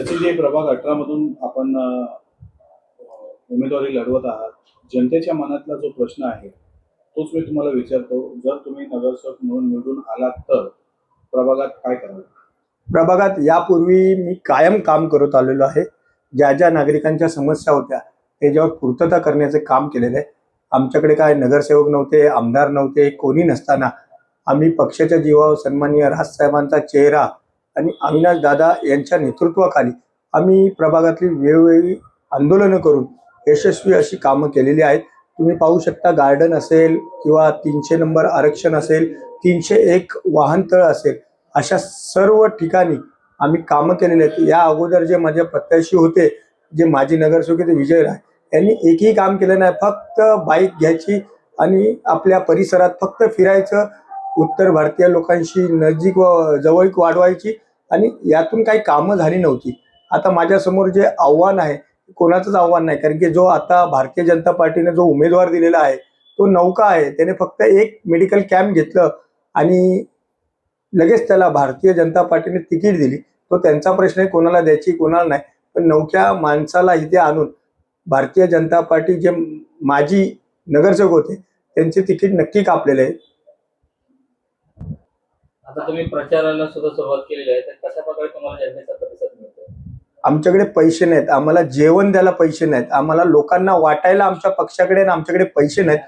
सचिनजी प्रभाग अठरा मधून आपण उमेदवारी लढवत आहात जनतेच्या मनातला जो प्रश्न आहे तोच मी तुम्हाला विचारतो. जर तुम्ही नगरसेवक म्हणून निवडून आलात तर प्रभागात काय करावं प्रभागात यापूर्वी मी कायम काम करत आलेलो आहे. ज्या ज्या नागरिकांच्या समस्या होत्या त्याच्यावर पूर्तता करण्याचे काम केलेलं आहे. आमच्याकडे काय नगरसेवक नव्हते आमदार नव्हते कोणी नसताना आम्ही पक्षाच्या जीवावर सन्माननीय राजसाहेबांचा चेहरा आणि अविनाश दादा यांच्या नेतृत्वाखाली आम्ही प्रभागातली वेगवेगळी आंदोलनं करून यशस्वी अशी कामं केलेली आहेत. तुम्ही पाहू शकता गार्डन असेल किंवा तीनशे नंबर आरक्षण असेल तीनशे एक वाहनतळ असेल अशा सर्व ठिकाणी आम्ही कामं केलेली आहेत. या अगोदर जे माझ्या प्रत्याशी होते जे माजी नगरसेवक ते विजय राय यांनी एकही काम केलं नाही. फक्त बाईक घ्यायची आणि आपल्या परिसरात फक्त फिरायचं उत्तर भारतीय लोकांशी नजीक व जवळीक वाढवायची आणि यातून काही कामं झाली नव्हती. आता माझ्यासमोर जे आव्हान आहे कोणाचंच आव्हान नाही. कारण की जो आता भारतीय जनता पार्टीने जो उमेदवार दिलेला आहे तो नौका आहे. त्याने फक्त एक मेडिकल कॅम्प घेतलं आणि लगेच त्याला भारतीय जनता पार्टीने तिकीट दिली. तो त्यांचा प्रश्न आहे कोणाला द्यायची कोणाला नाही. पण नौक्या माणसाला इथे आणून भारतीय जनता पार्टी जे माजी नगरसेवक होते त्यांचे तिकीट नक्की कापलेले आहे आता तुम्ही प्रचाराला सुद्धा सुरुवात केलेली आहे तर कशा प्रकारे तुम्हाला जनतेचा प्रतिसाद मिळतो आमच्याकडे पैसे नाहीत आम्हाला जेवण द्यायला पैसे नाहीत आम्हाला लोकांना वाटायला आमच्या पक्षाकडे आणि आमच्याकडे पैसे नाहीत.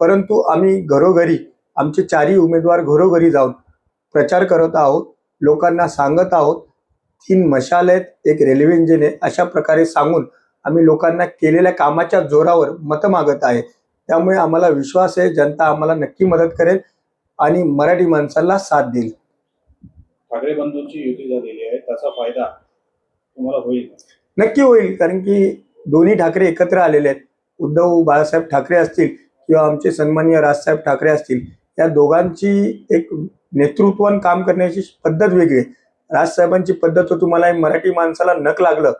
परंतु आम्ही घरोघरी आमचे चारही उमेदवार घरोघरी जाऊन प्रचार करत आहोत लोकांना सांगत आहोत. तीन मशाल आहेत एक रेल्वे इंजिन आहे अशा प्रकारे सांगून आम्ही लोकांना केलेल्या कामाच्या जोरावर मतं मागत आहे. त्यामुळे आम्हाला विश्वास आहे जनता आम्हाला नक्की मदत करेल. आणि मराठी माणसाला साथ देईल. ठाकरे बंधूंची युती झालेली आहे त्याचा फायदा तुम्हाला होईल नक्की होईल कारण की दोन्ही ठाकरे एकत्र आलेले आहेत. उद्धव बाळासाहेब ठाकरे असतील किंवा आमचे सन्माननीय राजसाहेब ठाकरे असतील या दोघांची एक नेतृत्वान काम करण्याची पद्धत वेगळी आहे. राजसाहेबांची पद्धत तुम्हाला मराठी माणसाला नक लागलं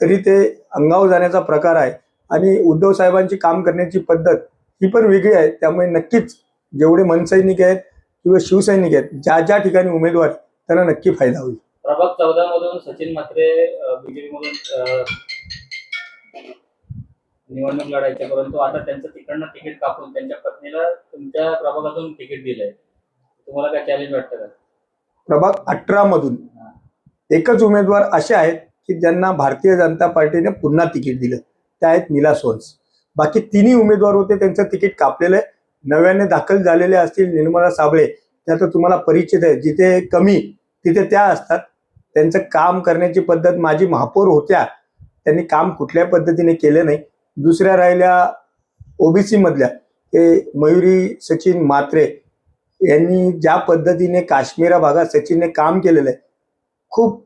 तरी ते अंगावर जाण्याचा प्रकार आहे. आणि उद्धव साहेबांची काम करण्याची पद्धत ही पण वेगळी आहे त्यामुळे नक्कीच जेवढे मनसैनिक आहेत किंवा शिवसैनिक आहेत ज्या ज्या ठिकाणी उमेदवार त्यांना नक्की फायदा होईल. प्रभाग चौदा मधून सचिन म्हात्रे निवडणूक लढायचे परंतु आता त्यांचं तिकडनं तिकीट कापून त्यांच्या पत्नीला तुमच्या प्रभागातून तिकीट दिलंय. तुम्हाला काय चॅलेंज वाटतं का? प्रभाग अठरा मधून एकच उमेदवार असे आहेत की ज्यांना भारतीय जनता पार्टीने पुन्हा तिकीट दिलं. त्या आहेत नीला सोन्स. बाकी तिन्ही उमेदवार होते त्यांचं तिकीट कापलेलं आहे. नव्याने दाखल झालेले असतील निर्मला साबळे त्या तर तुम्हाला परिचित आहे. जिथे कमी तिथे त्या असतात. त्यांचं काम करण्याची पद्धत माझी महापौर होत्या. त्यांनी काम कुठल्या पद्धतीने केलं नाही. दुसऱ्या राहिल्या ओबीसी मधल्या ते मयुरी सचिन मात्रे यांनी ज्या पद्धतीने काश्मीरा भागात सचिनने काम केलेलं आहे खूप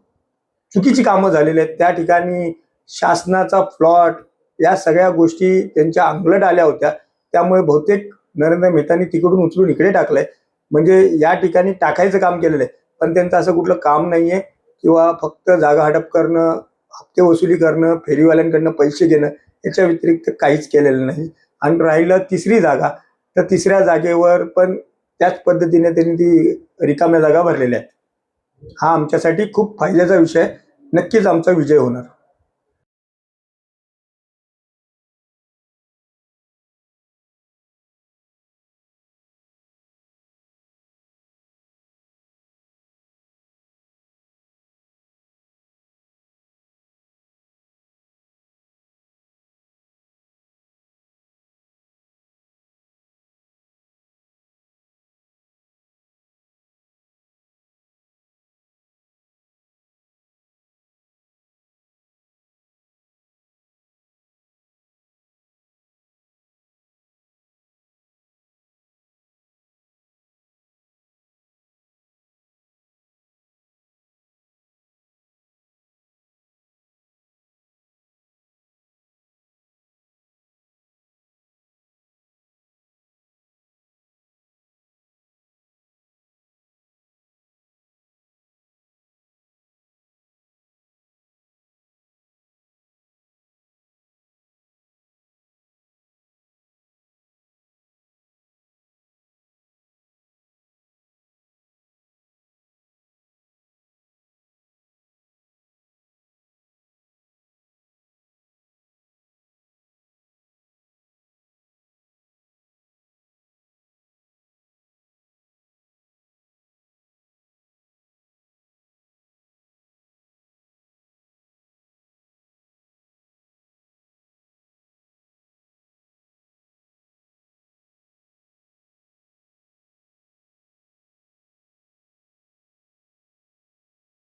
चुकीची कामं झालेली आहेत. त्या ठिकाणी शासनाचा फ्लॉट या सगळ्या गोष्टी त्यांच्या अंगलट आल्या होत्या. त्यामुळे बहुतेक नरेंद्र मेहतानी तिकडून उचलून इकडे टाकलंय. म्हणजे या ठिकाणी टाकायचं काम केलेलं आहे. पण त्यांचं असं कुठलं काम नाहीये. किंवा फक्त जागा हडप करणं हप्ते वसुली करणं फेरीवाल्यांकडनं पैसे घेणं याच्या व्यतिरिक्त काहीच केलेलं नाही. आणि राहिलं तिसरी जागा. तर तिसऱ्या जागेवर पण त्याच पद्धतीने त्यांनी ती रिकाम्या जागा भरलेल्या आहेत. हा आमच्यासाठी खूप फायद्याचा विषय नक्कीच आमचा विजय होणार.